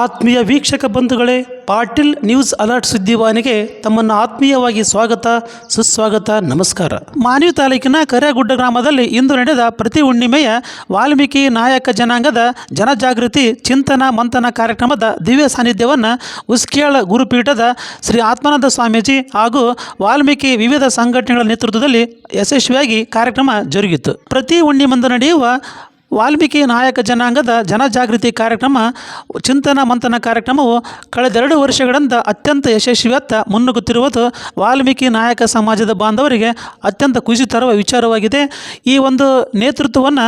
ಆತ್ಮೀಯ ವೀಕ್ಷಕ ಬಂಧುಗಳೇ, ಪಾಟೀಲ್ ನ್ಯೂಸ್ ಅಲರ್ಟ್ ಸುದ್ದಿವಾಹಿನಿಗೆ ತಮ್ಮನ್ನು ಆತ್ಮೀಯವಾಗಿ ಸ್ವಾಗತ, ಸುಸ್ವಾಗತ, ನಮಸ್ಕಾರ. ಮಾನ್ವಿ ತಾಲೂಕಿನ ಕರೆಗುಡ್ಡ ಗ್ರಾಮದಲ್ಲಿ ಇಂದು ನಡೆದ ಪ್ರತಿ ಹುಣ್ಣಿಮೆಯ ವಾಲ್ಮೀಕಿ ನಾಯಕ ಜನಾಂಗದ ಜನಜಾಗೃತಿ, ಚಿಂತನ, ಮಂಥನ ಕಾರ್ಯಕ್ರಮದ ದಿವ್ಯ ಸಾನ್ನಿಧ್ಯವನ್ನು ಉಸ್ಕೇಳ ಗುರುಪೀಠದ ಶ್ರೀ ಆತ್ಮಾನಂದ ಸ್ವಾಮೀಜಿ ಹಾಗೂ ವಾಲ್ಮೀಕಿ ವಿವಿಧ ಸಂಘಟನೆಗಳ ನೇತೃತ್ವದಲ್ಲಿ ಯಶಸ್ವಿಯಾಗಿ ಕಾರ್ಯಕ್ರಮ ಜರುಗಿತು. ಪ್ರತಿ ಹುಣ್ಣಿಮಂದು ನಡೆಯುವ ವಾಲ್ಮೀಕಿ ನಾಯಕ ಜನಾಂಗದ ಜನಜಾಗೃತಿ ಕಾರ್ಯಕ್ರಮ, ಚಿಂತನ ಮಂಥನ ಕಾರ್ಯಕ್ರಮವು ಕಳೆದೆರಡು ವರ್ಷಗಳಿಂದ ಅತ್ಯಂತ ಯಶಸ್ವಿಯತ್ತ ಮುನ್ನುಗ್ಗುತ್ತಿರುವುದು ವಾಲ್ಮೀಕಿ ನಾಯಕ ಸಮಾಜದ ಬಾಂಧವರಿಗೆ ಅತ್ಯಂತ ಖುಷಿ ತರುವ ವಿಚಾರವಾಗಿದೆ. ಈ ಒಂದು ನೇತೃತ್ವವನ್ನು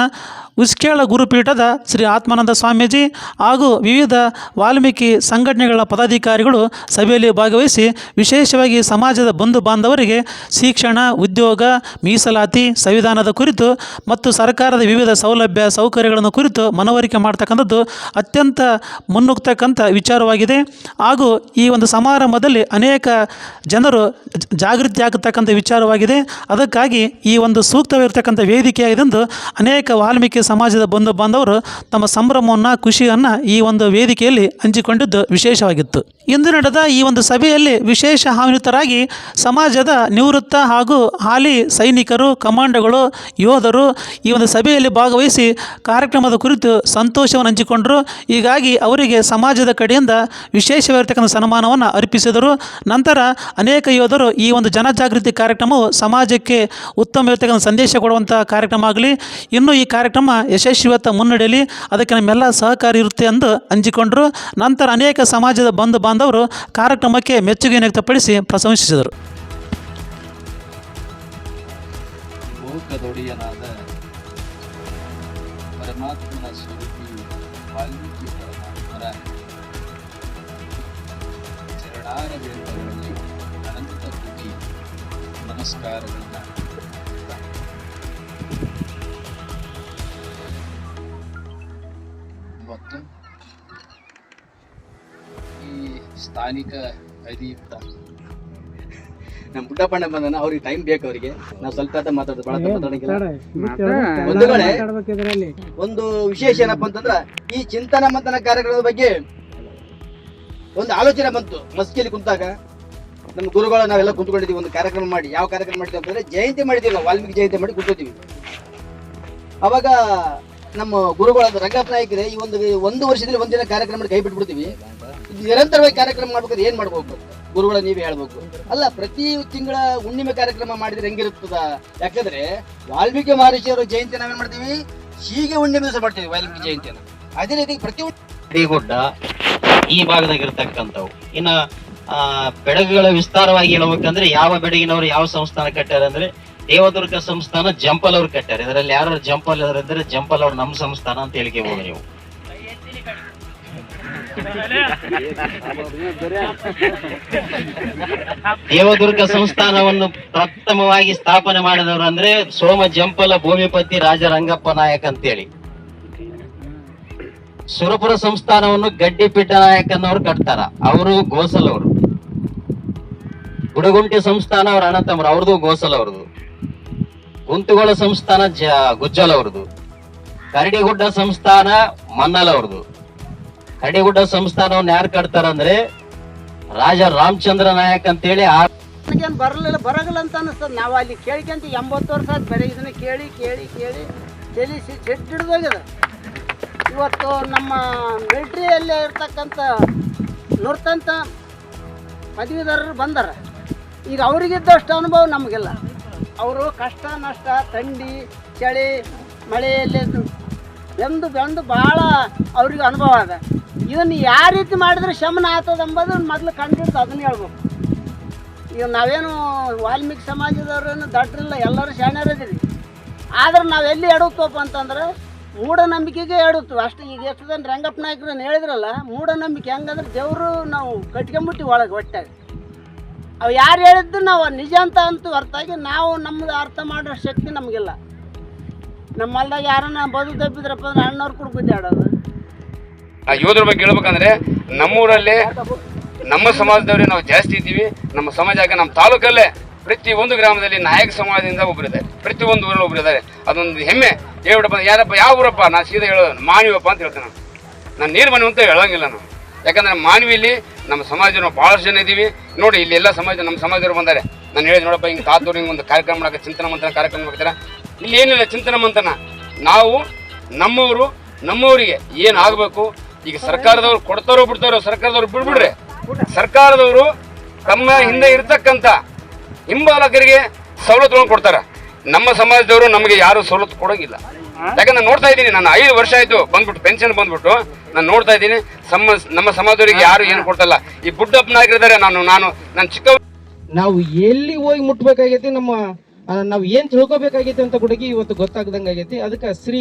ಉಸ್ಕೇಳ ಗುರುಪೀಠದ ಶ್ರೀ ಆತ್ಮಾನಂದ ಸ್ವಾಮೀಜಿ ಹಾಗೂ ವಿವಿಧ ವಾಲ್ಮೀಕಿ ಸಂಘಟನೆಗಳ ಪದಾಧಿಕಾರಿಗಳು ಸಭೆಯಲ್ಲಿ ಭಾಗವಹಿಸಿ ವಿಶೇಷವಾಗಿ ಸಮಾಜದ ಬಂಧು ಬಾಂಧವರಿಗೆ ಶಿಕ್ಷಣ, ಉದ್ಯೋಗ, ಮೀಸಲಾತಿ, ಸಂವಿಧಾನದ ಕುರಿತು ಮತ್ತು ಸರ್ಕಾರದ ವಿವಿಧ ಸೌಲಭ್ಯ ಸೌಕರ್ಯಗಳನ್ನು ಕುರಿತು ಮನವರಿಕೆ ಮಾಡ್ತಕ್ಕಂಥದ್ದು ಅತ್ಯಂತ ಮುನ್ನುಗ್ತಕ್ಕಂಥ ವಿಚಾರವಾಗಿದೆ. ಹಾಗೂ ಈ ಒಂದು ಸಮಾರಂಭದಲ್ಲಿ ಅನೇಕ ಜನರು ಜಾಗೃತಿ ಆಗತಕ್ಕಂಥ ವಿಚಾರವಾಗಿದೆ. ಅದಕ್ಕಾಗಿ ಈ ಒಂದು ಸೂಕ್ತವಿರತಕ್ಕಂಥ ವೇದಿಕೆಯಾಗಿದೆ ಎಂದು ಅನೇಕ ವಾಲ್ಮೀಕಿ ಸಮಾಜದ ಬಂಧು ಬಾಂಧವರು ತಮ್ಮ ಸಂಭ್ರಮವನ್ನು, ಖುಷಿಯನ್ನು ಈ ಒಂದು ವೇದಿಕೆಯಲ್ಲಿ ಹಂಚಿಕೊಂಡಿದ್ದು ವಿಶೇಷವಾಗಿತ್ತು. ಇಂದು ನಡೆದ ಈ ಒಂದು ಸಭೆಯಲ್ಲಿ ವಿಶೇಷ ಆಹ್ವಾನಿತರಾಗಿ ಸಮಾಜದ ನಿವೃತ್ತ ಹಾಗೂ ಹಾಲಿ ಸೈನಿಕರು, ಕಮಾಂಡೋಗಳು, ಯೋಧರು ಈ ಒಂದು ಸಭೆಯಲ್ಲಿ ಭಾಗವಹಿಸಿ ಕಾರ್ಯಕ್ರಮದ ಕುರಿತು ಸಂತೋಷವನ್ನು ಹಂಚಿಕೊಂಡರು. ಹೀಗಾಗಿ ಅವರಿಗೆ ಸಮಾಜದ ಕಡೆಯಿಂದ ವಿಶೇಷವಾಗಿರ್ತಕ್ಕಂಥ ಸನ್ಮಾನವನ್ನು ಅರ್ಪಿಸಿದರು. ನಂತರ ಅನೇಕ ಯೋಧರು ಈ ಒಂದು ಜನಜಾಗೃತಿ ಕಾರ್ಯಕ್ರಮವು ಸಮಾಜಕ್ಕೆ ಉತ್ತಮ ಇರತಕ್ಕಂಥ ಸಂದೇಶ ಕೊಡುವಂಥ ಕಾರ್ಯಕ್ರಮ ಆಗಲಿ, ಇನ್ನು ಈ ಕಾರ್ಯಕ್ರಮ ಯಶಸ್ವಿಯತ್ತ ಮುನ್ನಡೆಯಲಿ ಅದಕ್ಕೆ ನಮ್ಮೆಲ್ಲ ಸಹಕಾರ ಇರುತ್ತೆ ಎಂದು ಹಂಚಿಕೊಂಡರು ನಂತರ ಅನೇಕ ಸಮಾಜದ ಬಂಧು ಬಾಂಧವರು ಕಾರ್ಯಕ್ರಮಕ್ಕೆ ಮೆಚ್ಚುಗೆ ವ್ಯಕ್ತಪಡಿಸಿ ಪ್ರಶಂಸಿಸಿದರು. ಪರಮಾತ್ಮನ ಅನಂತ ಕೋಟಿ ನಮಸ್ಕಾರಗಳನ್ನ ಸ್ಥಾನಿಕ ಅಧಿಯುಕ್ತ ನಮ್ ಪುಟ್ಟಪ್ಪಣ್ಣ ಬಂದನ ಅವ್ರಿಗೆ ಟೈಮ್ ಬೇಕು ಅವರಿಗೆ. ನಾವು ಸ್ವಲ್ಪ ಹೊತ್ತು ಮಾತಾಡೋದು ಬಹಳ ಮಾತಾಡಂಗಿಲ್ಲ ಒಂದು ವಿಶೇಷ ಏನಪ್ಪ ಅಂತಂದ್ರ ಈ ಚಿಂತನ ಮಂಥನ ಕಾರ್ಯಕ್ರಮದ ಬಗ್ಗೆ ಒಂದು ಆಲೋಚನೆ ಬಂತು ಮಸ್ಕಿಯಲ್ಲಿ ಕುಂತಾಗ. ನಮ್ಮ ಗುರುಗಳು ನಾವೆಲ್ಲ ಕುಂತ್ಕೊಂಡಿದ್ದೀವಿ ಒಂದು ಕಾರ್ಯಕ್ರಮ ಮಾಡಿ. ಯಾವ ಕಾರ್ಯಕ್ರಮ ಮಾಡ್ತೀವಿ ಅಂತಂದ್ರೆ ಜಯಂತಿ ಮಾಡಿದೀವಿ ನಾವು ವಾಲ್ಮೀಕಿ ಜಯಂತಿ ಮಾಡಿ ಕುಂತೀವಿ ಅವಾಗ ನಮ್ಮ ಗುರುಗಳ ರಂಗಪ್ಪ ನಾಯಕರೇ ಈ ಒಂದು ಒಂದು ವರ್ಷದಲ್ಲಿ ಒಂದಿನ ಕಾರ್ಯಕ್ರಮ ಮಾಡಿ ಕೈ ಬಿಟ್ಬಿಡ್ತೀವಿ. ನಿರಂತರವಾಗಿ ಕಾರ್ಯಕ್ರಮ ಮಾಡ್ಬೇಕು ಏನ್ ಮಾಡ್ಬೇಕು? ಗುರುಗಳ ನೀವೇ ಹೇಳ್ಬೇಕು. ಅಲ್ಲ, ಪ್ರತಿ ತಿಂಗಳ ಹುಣ್ಣಿಮೆ ಕಾರ್ಯಕ್ರಮ ಮಾಡಿದ್ರೆ ಹೆಂಗಿರುತ್ತದ? ಯಾಕಂದ್ರೆ ವಾಲ್ಮೀಕಿ ಮಹರ್ಷಿಯವರ ಜಯಂತಿ ನಾವೇನ್ ಮಾಡ್ತೀವಿ? ಹೀಗೆ ಹುಣ್ಣಿಮೆ ದಿವಸ ಮಾಡ್ತೀವಿ ವಾಲ್ಮೀಕಿ ಜಯಂತಿಯನ್ನು. ಅದೇ ರೀತಿ ಪ್ರತಿ ಗುಡ್ಡ ಈ ಭಾಗದಾಗ ಇರ್ತಕ್ಕಂಥವು. ಇನ್ನ, ಆ ಬೆಡಗುಗಳ ವಿಸ್ತಾರವಾಗಿ ಹೇಳ್ಬೇಕಂದ್ರೆ ಯಾವ ಬೆಡಗಿನವರು ಯಾವ ಸಂಸ್ಥಾನ ಕಟ್ಟಾರೆ ಅಂದ್ರೆ ದೇವದುರ್ಗ ಸಂಸ್ಥಾನ ಜಂಪಲ್ ಅವ್ರು ಕಟ್ಟಾರೆ ಇದರಲ್ಲಿ ಯಾರು ಜಂಪಲ್ ಅಂದ್ರೆ ಜಂಪಲ್ ಅವ್ರು ನಮ್ಮ ಸಂಸ್ಥಾನ ಅಂತ ಹೇಳ್ಕೋಬಹುದು ನೀವು. ದೇವದುರ್ಗ ಸಂಸ್ಥಾನವನ್ನು ಪ್ರಥಮವಾಗಿ ಸ್ಥಾಪನೆ ಮಾಡಿದವರು ಅಂದ್ರೆ ಸೋಮ ಜಂಪಲ ಭೂಮಿಪತಿ ರಾಜ ರಂಗಪ್ಪ ನಾಯಕ್ ಅಂತೇಳಿ. ಸುರಪುರ ಸಂಸ್ಥಾನವನ್ನು ಗಡ್ಡಿಪಿಟ್ಟ ನಾಯಕನವರು ಕಟ್ತಾರ, ಅವರು ಗೋಸಲ್ ಅವರು. ಗುಡಗುಂಟಿ ಸಂಸ್ಥಾನ ಅವ್ರ ಅಣ್ಣ ತಮ್ಮರು, ಅವ್ರದ್ದು ಗೋಸಲ್ ಅವ್ರದ್ದು. ಗುಂತುಗೋಳ ಸಂಸ್ಥಾನ ಜ, ಗುಜ್ಜಲ್ ಅವ್ರದ್ದು. ಕರಡಿಗುಡ್ಡ ಸಂಸ್ಥಾನ ಮನ್ನಲ್ ಅವ್ರದ್ದು. ಕರಡಿಗುಡ್ಡ ಸಂಸ್ಥಾನವನ್ನು ಯಾರು ಕಟ್ತಾರ ಅಂದ್ರೆ ರಾಜ ರಾಮಚಂದ್ರ ನಾಯಕ್ ಅಂತೇಳಿ ನನಗೇನು ಬರಲಿಲ್ಲ, ಬರಗಲ್ಲ ಅಂತ ಅನಿಸ್ತದೆ. ನಾವು ಅಲ್ಲಿ ಕೇಳ್ಕೊಂತ ಎಂಬತ್ತು ವರ್ಷ ಆಯ್ತು ಕೇಳಿ ಕೇಳಿ ಕೇಳಿ ತಿಳಿಸಿ ಸಿಟ್ಟು ಹಿಡ್ದೋಗ್ಯದ ಇವತ್ತು ನಮ್ಮ ಮಿಲ್ಟ್ರಿಯಲ್ಲಿ ಇರ್ತಕ್ಕಂಥ ನುರ್ತಂತ ಪದವೀಧರರು ಬಂದಾರ. ಈಗ ಅವರಿಗಿದ್ದಷ್ಟು ಅನುಭವ ನಮಗಿಲ್ಲ. ಅವರು ಕಷ್ಟ, ನಷ್ಟ, ಥಂಡಿ, ಚಳಿ, ಮಳೆಯಲ್ಲಿ ಬೆಂದು ಬೆಂದು ಭಾಳ ಅವ್ರಿಗೆ ಅನುಭವ ಅದ ಇದನ್ನು ಯಾವ ರೀತಿ ಮಾಡಿದ್ರೆ ಶಮನ ಆಗ್ತದೆ ಎಂಬುದು ಮೊದಲು ಕಂಡಿಡ್ದು ಅದನ್ನ ಹೇಳ್ಬೇಕು. ಈಗ ನಾವೇನು ವಾಲ್ಮೀಕಿ ಸಮಾಜದವ್ರೇನು ದಡ್ರಿಲ್ಲ, ಎಲ್ಲರೂ ಶಾಣ್ಯರಿದ್ದೀವಿ. ಆದ್ರೆ ನಾವು ಎಲ್ಲಿ ಎಡುತ್ತಪ್ಪ ಅಂತಂದ್ರೆ, ಮೂಢನಂಬಿಕೆಗೆ ಎಡುತ್ತೀವಿ ಅಷ್ಟು, ಈಗ ಎಷ್ಟು ಜನ ರಂಗಪ್ಪ ನಾಯಕರು ಹೇಳಿದ್ರಲ್ಲ, ಮೂಢನಂಬಿಕೆ ಹೆಂಗಂದ್ರೆ ದೇವರು ನಾವು ಕಟ್ಕೊಂಬಿಟ್ಟಿವಿ ಒಳಗೆ ಒಟ್ಟಾಗಿ. ಅವು ಯಾರು ಹೇಳಿದ್ದು ನಾವು ನಿಜ ಅಂತ ಅಂತೂ ಹೊರತಾಗಿ ನಾವು ನಮ್ಮದು ಅರ್ಥ ಮಾಡೋ ಶಕ್ತಿ ನಮಗಿಲ್ಲ. ನಮ್ಮ ಹೊಲ್ದಾಗ ಯಾರನ್ನ ಬದು ತಪ್ಪಿದ್ರಪ್ಪ ಅಂದ್ರೆ ಅಣ್ಣವ್ರು ಕೂಡ ಗುದ್ದಾಡೋದು. ಆ ಯೋಧರ ಬಗ್ಗೆ ಹೇಳ್ಬೇಕಂದ್ರೆ ನಮ್ಮೂರಲ್ಲಿ ನಮ್ಮ ಸಮಾಜದವರೇ ನಾವು ಜಾಸ್ತಿ ಇದ್ದೀವಿ. ನಮ್ಮ ಸಮಾಜಕ್ಕೆ ನಮ್ಮ ತಾಲೂಕಲ್ಲೇ ಪ್ರತಿ ಒಂದು ಗ್ರಾಮದಲ್ಲಿ ನಾಯಕ ಸಮಾಜದಿಂದ ಒಬ್ಬರಿದ್ದಾರೆ ಪ್ರತಿ ಒಂದು ಊರಲ್ಲಿ ಒಬ್ಬರಿದ್ದಾರೆ ಅದೊಂದು ಹೆಮ್ಮೆ. ಹೇಳ್ಬಿಡಪ್ಪ, ಯಾರಪ್ಪ, ಯಾವ ಊರಪ್ಪ? ನಾನು ಸೀದಾ ಹೇಳೋದು ಮಾನವಪ್ಪ ಅಂತ ಹೇಳ್ತೇನೆ ನಾನು. ನಾನು ನೀರು ಮನೆ ಅಂತ ಹೇಳೋಂಗಿಲ್ಲ ನಾನು. ಯಾಕಂದ್ರೆ ಮಾನವಿಲಿ ನಮ್ಮ ಸಮಾಜದವರು ಭಾಳಷ್ಟು ಜನ ಇದ್ದೀವಿ. ನೋಡಿ, ಇಲ್ಲಿ ಎಲ್ಲ ಸಮಾಜ, ನಮ್ಮ ಸಮಾಜದವರು ಬಂದಾರೆ. ನಾನು ಹೇಳಿದ್ ನೋಡಪ್ಪ, ಹಿಂಗೆ ತಾತೂರು ಹಿಂಗೆ ಒಂದು ಕಾರ್ಯಕ್ರಮ ಮಾಡೋಕೆ ಚಿಂತನ ಮಂಥನ ಕಾರ್ಯಕ್ರಮ ಮಾಡ್ತಾರೆ? ಇಲ್ಲಿ ಏನಿಲ್ಲ ಚಿಂತನ ಮಂಥನ. ನಾವು ನಮ್ಮವರು ನಮ್ಮವರಿಗೆ ಏನಾಗಬೇಕು ಈಗ ಸರ್ಕಾರದವ್ರು ಕೊಡ್ತಾರೋ ಬಿಡ್ತಾರೋ ಸರ್ಕಾರದವ್ರು ಬಿಡ್ಬಿಡ್ರಿ. ಸರ್ಕಾರದವರು ತಮ್ಮ ಹಿಂದೆ ಇರ್ತಕ್ಕಂಥ ಹಿಂಬಾಲಕರಿಗೆ ಸವಲತ್ತುಗಳನ್ನು ಕೊಡ್ತಾರೆ. ನಮ್ಮ ಸಮಾಜದವರು ನಮಗೆ ಯಾರು ಸವಲತ್ತು ಕೊಡೋಗಿಲ್ಲ. ಯಾಕಂದ್ರೆ ನೋಡ್ತಾ ಇದ್ದೀನಿ, ನಾನು ಐದು ವರ್ಷ ಆಯ್ತು ಬಂದ್ಬಿಟ್ಟು ಪೆನ್ಷನ್ ಬಂದ್ಬಿಟ್ಟು ನಾನು ನೋಡ್ತಾ ಇದ್ದೀನಿ ಸಮ ನಮ್ಮ ಸಮಾಜದವರಿಗೆ ಯಾರು ಏನು ಕೊಡ್ತಲ್ಲ. ಈ ಬುಡ್ಡಪ್ಪ ನಾಯಕರಿದ್ದಾರೆ ನಾನು ನಾನು ನಾನು ಚಿಕ್ಕ ನಾವು ಎಲ್ಲಿ ಹೋಗಿ ಮುಟ್ಬೇಕಾಗೈತಿ ನಮ್ಮ ನಾವು ಏನ್ ತಿಳ್ಕೊಬೇಕಾಗೈತಿ ಅಂತ ಕೂಡ ಇವತ್ತು ಗೊತ್ತಾಗ್ದಂಗೆ ಆಗೈತಿ ಅದಕ್ಕೆ ಶ್ರೀ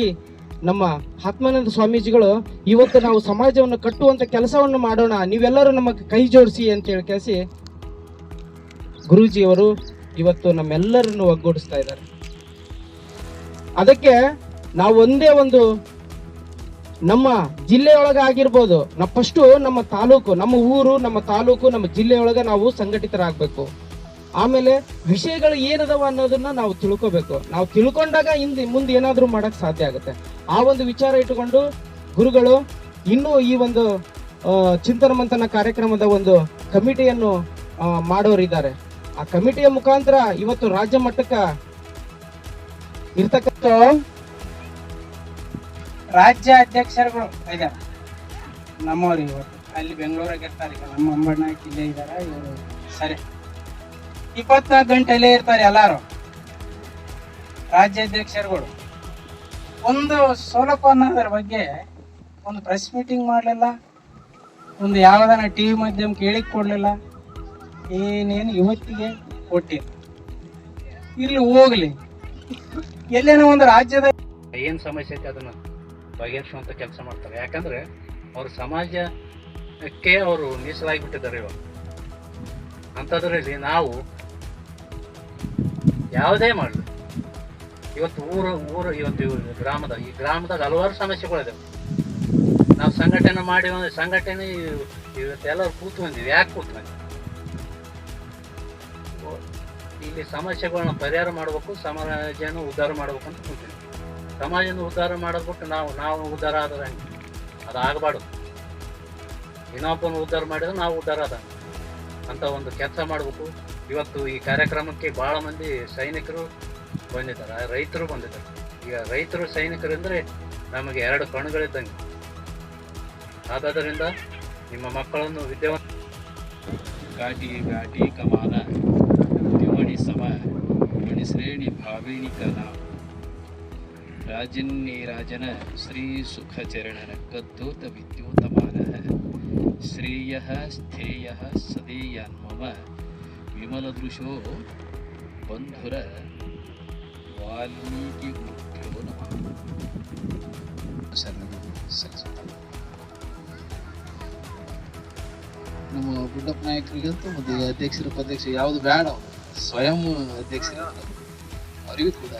ನಮ್ಮ ಆತ್ಮಾನಂದ ಸ್ವಾಮೀಜಿಗಳು, ಇವತ್ತು ನಾವು ಸಮಾಜವನ್ನು ಕಟ್ಟುವಂತ ಕೆಲಸವನ್ನು ಮಾಡೋಣ. ನೀವೆಲ್ಲರೂ ನಮ್ಮ ಕೈ ಜೋಡಿಸಿ ಅಂತ ಹೇಳಿ ಕೇಳಿಸಿ ಗುರೂಜಿಯವರು ಇವತ್ತು ನಮ್ಮೆಲ್ಲರನ್ನು ಒಗ್ಗೂಡಿಸ್ತಾ ಇದ್ದಾರೆ. ಅದಕ್ಕೆ ನಾವು ಒಂದೇ ಒಂದು ನಮ್ಮ ಜಿಲ್ಲೆಯೊಳಗೆ ಆಗಿರ್ಬೋದು ನಾವು ಫಸ್ಟು ನಮ್ಮ ತಾಲೂಕು, ನಮ್ಮ ಊರು, ನಮ್ಮ ತಾಲೂಕು, ನಮ್ಮ ಜಿಲ್ಲೆಯೊಳಗೆ ನಾವು ಸಂಘಟಿತರಾಗಬೇಕು. ಆಮೇಲೆ ವಿಷಯಗಳು ಏನದವ ಅನ್ನೋದನ್ನ ನಾವು ತಿಳ್ಕೋಬೇಕು. ನಾವು ತಿಳ್ಕೊಂಡಾಗ ಹಿಂದೆ ಮುಂದೆ ಏನಾದರೂ ಮಾಡೋಕ್ಕೆ ಸಾಧ್ಯ ಆಗುತ್ತೆ. ಆ ಒಂದು ವಿಚಾರ ಇಟ್ಟುಕೊಂಡು ಗುರುಗಳು ಇನ್ನೂ ಈ ಒಂದು ಚಿಂತನ ಮಂಥನ ಕಾರ್ಯಕ್ರಮದ ಒಂದು ಕಮಿಟಿಯನ್ನು ಮಾಡೋರಿದ್ದಾರೆ. ಆ ಕಮಿಟಿಯ ಮುಖಾಂತರ ಇವತ್ತು ರಾಜ್ಯ ಮಟ್ಟಕ್ಕೆ ಇರ್ತಕ್ಕಂಥ ರಾಜ್ಯ ಅಧ್ಯಕ್ಷರುಗಳು ಇದ್ದಾರೆ. ನಮ್ಮವ್ರು ಇವತ್ತು. ಅಲ್ಲಿ ಬೆಂಗಳೂರಾಗ ಇರ್ತಾರೆ. ಈಗ ನಮ್ಮ ಅಂಬಣ್ಣ ಇಲ್ಲೇ ಇದ್ದಾರೆ. ಇವರು ಸರಿ. ಇಪ್ಪತ್ನಾಲ್ಕು ಗಂಟೆಯಲ್ಲೇ ಇರ್ತಾರೆ ಎಲ್ಲಾರು. ರಾಜ್ಯಾಧ್ಯಕ್ಷರುಗಳು. ಒಂದು ಸೋಲಪ್ಪ ಅನ್ನೋದ್ರ ಬಗ್ಗೆ ಒಂದು ಪ್ರೆಸ್ ಮೀಟಿಂಗ್ ಮಾಡಲಿಲ್ಲ, ಒಂದು ಯಾವ್ದಾನ ಟಿ ವಿ ಮಾಧ್ಯಮ ಕೇಳಿಕ್ ಕೊಡಲಿಲ್ಲ, ಏನೇನು ಇವತ್ತಿಗೆ ಕೊಟ್ಟಿಲ್ಲ. ಇಲ್ಲಿ ಹೋಗ್ಲಿ. ಎಲ್ಲೇನೋ ಒಂದು ರಾಜ್ಯದ ಏನು ಸಮಸ್ಯೆ ಐತೆ ಅದನ್ನು ಬಗೆಹರಿಸುವಂಥ ಕೆಲಸ ಮಾಡ್ತಾರೆ. ಯಾಕಂದ್ರೆ ಅವ್ರ ಸಮಾಜಕ್ಕೆ ಅವರು ಮೀಸಲಾಗಿಬಿಟ್ಟಿದ್ದಾರೆ ಇವಾಗ. ಅಂಥದ್ರಲ್ಲಿ ನಾವು ಯಾವುದೇ ಮಾಡಲಿ. ಇವತ್ತು ಊರು ಊರು, ಇವತ್ತು ಇವು ಗ್ರಾಮದ, ಈ ಗ್ರಾಮದಾಗ ಹಲವಾರು ಸಮಸ್ಯೆಗಳಿದೆ ನಾವು ಸಂಘಟನೆ ಮಾಡಿ ಒಂದು ಸಂಘಟನೆ ಇವ್- ಇವತ್ತೆಲ್ಲರೂ ಕೂತು ಬಂದಿವಿ ಯಾಕೆ ಕೂತು ಬಂದಿವಿ ಇಲ್ಲಿ ಸಮಸ್ಯೆಗಳನ್ನ ಪರಿಹಾರ ಮಾಡಬೇಕು, ಸಮಾಜನ ಉದ್ಧಾರ ಮಾಡ್ಬೇಕು ಅಂತ ಕೂತೀವಿ ಸಮಾಜನ ಉದ್ಧಾರ ಮಾಡೋದ್ಬಿಟ್ಟು ನಾವು ನಾವು ಉದ್ಧಾರ ಆದ್ರೆ ಅದು ಆಗಬಾರ್ದು. ಇನ್ನೊಬ್ಬನ ಉದ್ಧಾರ ಮಾಡಿದ್ರೆ ನಾವು ಉದ್ಧಾರ ಆದ ಅಂತ ಒಂದು ಕೆಲಸ ಮಾಡಬೇಕು. ಇವತ್ತು ಈ ಕಾರ್ಯಕ್ರಮಕ್ಕೆ ಭಾಳ ಮಂದಿ ಸೈನಿಕರು ಬಂದಿದ್ದಾರೆ. ರೈತರು ಬಂದಿದ್ದಾರೆ. ಈಗ ರೈತರು ಸೈನಿಕರು ಅಂದರೆ ನಮಗೆ ಎರಡು ಕಣ್ಗಳಿದ್ದಂಗೆ ಆದ್ದರಿಂದ ನಿಮ್ಮ ಮಕ್ಕಳನ್ನು ವಿದ್ಯಾವಂತ ಘಾಟಿ ಘಾಟಿ ಕಮಾನ ತಿವಣಿ ಸಮ ಮಣಿಶ್ರೇಣಿ ಭಾವಿಣಿ ಕಲ. ರಾಜನ್ನಿ ರಾಜನ ಶ್ರೀ ಸುಖ ಚರಣರ ಕದ್ದೂತ ವಿದ್ಯೋತಮಾನ ಶ್ರೇಯ ಸ್ಥೇಯ ಸದೇಯಾನ್ಮಮ ಮಮ ವಿಮಲದೃಶೋ ಬಂಧುರ ವಾಲ್ಮೀಕಿ ನಮ್ಮ ಗುಡ್ಡಪ್ಪ ನಾಯಕರಿಗಂತೂ ಮತ್ತು ಅಧ್ಯಕ್ಷರು ಉಪಾಧ್ಯಕ್ಷ ಯಾವುದು ಬೇಡ. ಸ್ವಯಂ ಅಧ್ಯಕ್ಷರ ಅವರಿಗೂ ಕೂಡ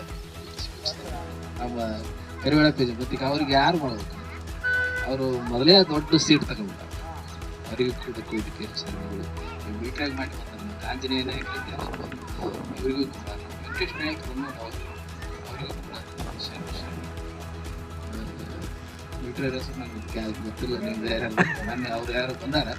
ನಮ್ಮ ಕರಿವಾಳ ಪೇಜ್ ಅವ್ರಿಗೆ ಯಾರು ಮಾಡಬೇಕು ಅವರು ಮೊದಲೇ ದೊಡ್ಡ ಸೀಟ್ ತಗೊಂಡ್ಬಿಟ್ಟಾರೆ ಅವರಿಗೂ ಕೂಡ ಮೀಟಾಗಿ ಮಾಡಿ ಆಂಜನೇಯ ನಾಯಕರಿಗೆ ಕೂಡ ಅವರಿಗೂ ಕೂಡ ಶರಣ ಶರಣ ಮೀಟರ್ ಹೆಸರು ನನಗೆ ಗೊತ್ತಿಲ್ಲ ನಿಮ್ದು ಯಾರು ಮೊನ್ನೆ ಅವ್ರು ಯಾರು ಬಂದಾರ